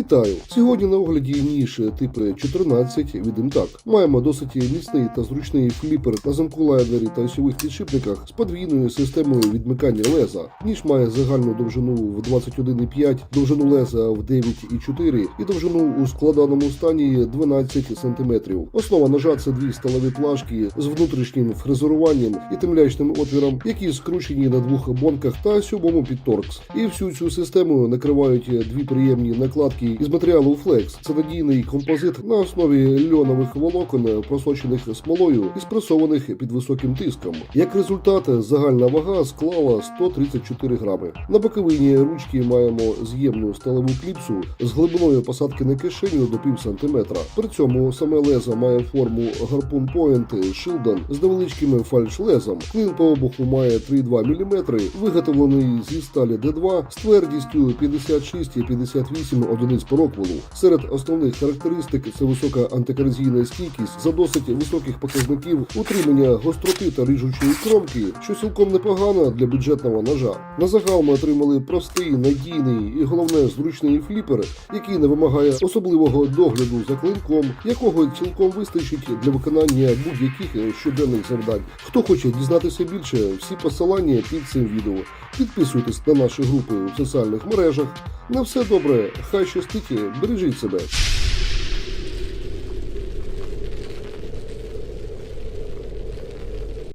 Вітаю! Сьогодні на огляді ніж типу 14 від МТАК. Маємо досить міцний та зручний фліпер на замку лайнері та осьових підшипниках з подвійною системою відмикання леза. Ніж має загальну довжину в 21,5, довжину леза в 9,4 і довжину у складаному стані 12 см. Основа ножа це дві сталеві плашки з внутрішнім фрезеруванням і темлячним отвіром, які скручені на двох бонках та сьомому під торкс. І всю цю систему накривають дві приємні накладки із матеріалу Flex. Це надійний композит на основі льонових волокон, просочених смолою і спресованих під високим тиском. Як результат, загальна вага склала 134 грами. На боковині ручки маємо з'ємну сталеву кліпсу з глибиною посадки на кишеню до пів сантиметра. При цьому саме лезо має форму Harpoon Point Shildan з невеличким фальш-лезом. Клин по обуху має 3,2 мм, виготовлений зі сталі D2 з твердістю 56 і 58 одиниць по роквелу. Серед основних характеристик це висока антикорозійна стійкість за досить високих показників утримання гостроти та ріжучої кромки, що цілком непогано для бюджетного ножа. На загал ми отримали простий, надійний і головне зручний фліпер, який не вимагає особливого догляду за клинком, якого цілком вистачить для виконання будь-яких щоденних завдань. Хто хоче дізнатися більше, всі посилання під цим відео. Підписуйтесь на наші групи у соціальних мережах. На все добре, хай щастить, бережіть себе.